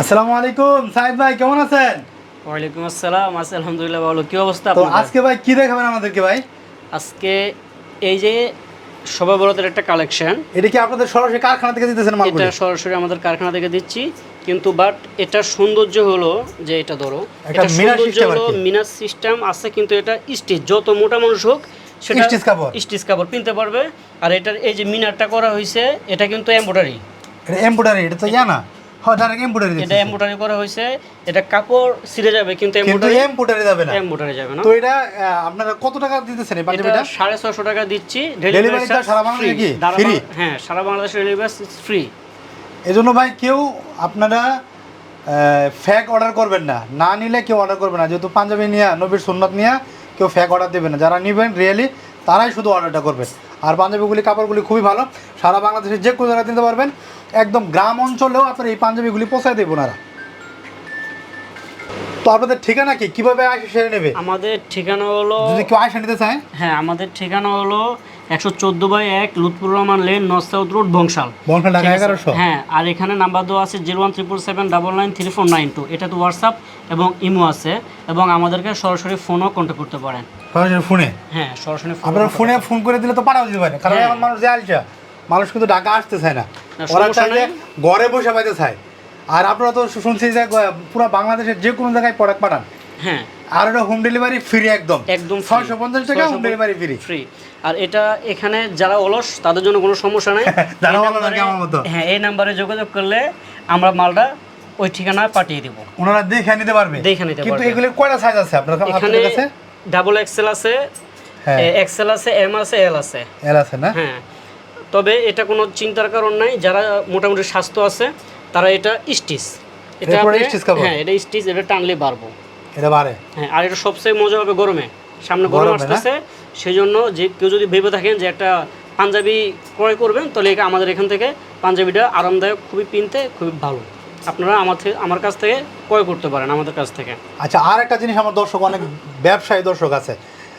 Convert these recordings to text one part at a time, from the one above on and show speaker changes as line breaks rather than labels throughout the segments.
আসসালামু আলাইকুম সাইদ ভাই কেমন আছেন?
ওয়ালাইকুম আসসালাম আছি আলহামদুলিল্লাহ ভালো। কি অবস্থা
তো আজকে ভাই কি দেখাবেন আমাদেরকে ভাই?
আজকে এই যে শোভা বরতের একটা কালেকশন
এটা কি আপনাদের সরাসরি কারখানা থেকে দিতেছেন মালগুলো?
এটা সরাসরি আমাদের কারখানা থেকে দিচ্ছি কিন্তু বাট এটা সৌন্দর্য হলো যে এটা ধরো এটা সৌন্দর্য হলো মিনার সিস্টেম আছে কিন্তু এটা স্টিচ। যত মোটা মানুষ হোক সেটা
Stitch কাপড়।
স্টিচ কাপড় কিনতে পারবে। আর এটার এই যে মিনারটা করা হয়েছে এটা কিন্তু এমব্রয়ডারি
এটা এমব্রয়ডারি এটা তো ইয়া না। হ্যাঁ ডাইরেক্ট এমব্রয়ডারি
এটা এমব্রয়ডারি করা হয়েছে এটা কাপড় ছিঁড়ে যাবে কিন্তু
কিন্তু
এমব্রয়ডারি
এমব্রয়ডারি যাবে না।
এমব্রয়ডারি যাবে না।
তো এটা আপনারা কত টাকা দিতেছেন এই পাঞ্জাবিটা
সাড়ে ছশো টাকা দিচ্ছি।
সারা বাংলাদেশে কি?
হ্যাঁ সারা বাংলাদেশে ডেলিভারি ফ্রি
এজন্য ভাই কেউ আপনারা ফ্যাক অর্ডার করবেন না। না নিলে কেউ অর্ডার করবে না। যেহেতু পাঞ্জাবি নিয়ে নবীর সুন্নত নিয়ে কেউ ফ্যাক অর্ডার দেবে না। যারা নেবেন রিয়েলি তারাই শুধু অর্ডারটা করবেন। আর পাঞ্জাবিগুলি কাপড়গুলি খুবই ভালো। সারা বাংলাদেশে যে কোনো জায়গায় দিতে পারবেন। একদম গ্রাম অঞ্চলেও আপনার এই পাঞ্জাবিগুলি পৌঁছায় দেবেন ওনারা। তো আপনাদের ঠিকানা কি? কীভাবে আসে সেরে নেবে?
আমাদের ঠিকানা হলো
যদি কেউ আসে নিতে চায়।
হ্যাঁ আমাদের ঠিকানা হলো একশো চোদ্দ বাই এক Lutfur Rahman lane north south road Bangshal.
বনখাল Dhaka এগারোশো।
হ্যাঁ আর এখানে নাম্বার দেওয়া আছে zero one triple seven double nine three four nine two. এটা তো হোয়াটসঅ্যাপ এবং ইমো আছে এবং আমাদেরকে সরাসরি ফোনও কন্ট্যাক্ট করতে পারেন।
সরাসরি ফোনে?
হ্যাঁ সরাসরি
আপনারা ফোনে ফোন করে দিলে তো পাঠাও দিতে পারে কারণ
হ্যাঁ।
এখন মানুষ যে আলসা মানুষ কিন্তু ঢাকা আসতে চায় না ওরা
নাই।
ঘরে বসে পাইতে চায় আর আপনারা তো শুনছি যে পুরো বাংলাদেশের যে কোনো জায়গায় প্রোডাক্ট পাঠান।
হ্যাঁ।
আর এটা হোম ডেলিভারি ফ্রি একদম।
একদম
ছয়শো পঞ্চাশ টাকা হোম ডেলিভারি ফ্রি
ফ্রি আর এটা এখানে যারা অলস তাদের জন্য কোনো সমস্যা নাই।
যারা অলস আমার মতো।
হ্যাঁ এই নাম্বারে যোগাযোগ করলে আমরা মালটা ওই ঠিকানায় পাঠিয়ে দিব।
ওনারা দেখে নিতে পারবে।
দেখে নিতে পারবে। কিন্তু।
এগুলির কয়টা সাইজ আছে? আপনার কাছে?
ডাবল এক্সেল আছে
হ্যাঁ।
এক্সেল আছে এম আছে এল আছে।
এর আছে না?
হ্যাঁ। তবে এটা কোনো চিন্তার কারণ নাই যারা মোটামুটি স্বাস্থ্য আছে তারা এটা স্টিচ। এটা? হ্যাঁ এটা স্টিচ এটা টানলে বাড়বো।
এটা বাড়ে?
হ্যাঁ আর এটা সবচেয়ে মজা হবে গরমে। সামনে গরম? আসতেছে সেই জন্য যে কেউ যদি ভেবে থাকেন যে একটা পাঞ্জাবি ক্রয় করবেন তাহলে আমাদের এখান থেকে পাঞ্জাবিটা আরামদায়ক খুবই পিনতে খুবই ভালো। আপনারা আমার থেকে আমার কাছ থেকে ক্রয় করতে পারেন আমাদের কাছ থেকে।
আচ্ছা আর একটা জিনিস আমার দর্শক অনেক ব্যবসায়ী দর্শক আছে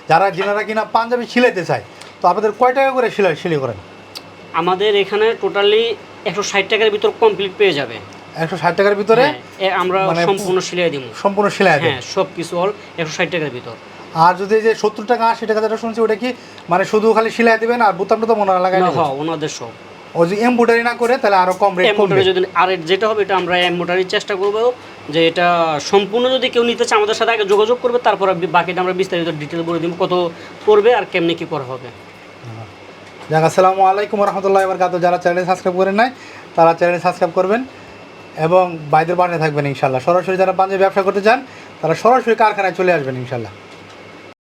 যারা যেনারা কিনা পাঞ্জাবি সিলাইতে চায় তো আপনাদের কয় টাকা করে সিলাই সিলাই করেন?
আমাদের এখানে টোটালি একশো ষাট টাকার ভিতর কমপ্লিট পেয়ে যাবে।
একশো ষাট টাকার ভিতরে?
হ্যাঁ, আমরা
মানে-
সম্পূর্ণ সিলাই দিব।
সম্পূর্ণ সিলাই
হ্যাঁ সব কিছু অল একশো ষাট টাকার ভিতর।
আর যদি যে সত্তর টাকা আশি টাকা যেটা শুনছি ওটা কি মানে শুধু খালি সিলাই দিবেন আর বোতামটা তো মনে লাগাই
না। হ্যাঁ ওনাদের সব।
ও যদি এমব্রয়ডারি না করে তাহলে আরও কম রেট কমবে।
যদি আর যেটা হবে এটা আমরা এমব্রয়ডারির চেষ্টা করব যে এটা সম্পূর্ণ যদি কেউ নিতে চায় আমাদের সাথে আগে যোগাযোগ করবে তারপর বাকিটা আমরা বিস্তারিত ডিটেল বলে দিব কত পড়বে আর কেমনে কি করা হবে।
যাক আসসালামু আলাইকুম রহমতুল্লাহ বরকাত যারা চ্যানেল সাবস্ক্রাইব করেন নাই তারা চ্যানেল সাবস্ক্রাইব করবেন এবং বাইদের বানিয়ে থাকবেন ইনশাল্লাহ। সরাসরি যারা পাঞ্জাবি ব্যবসা করতে চান তারা সরাসরি কারখানায় চলে আসবেন ইনশাল্লাহ।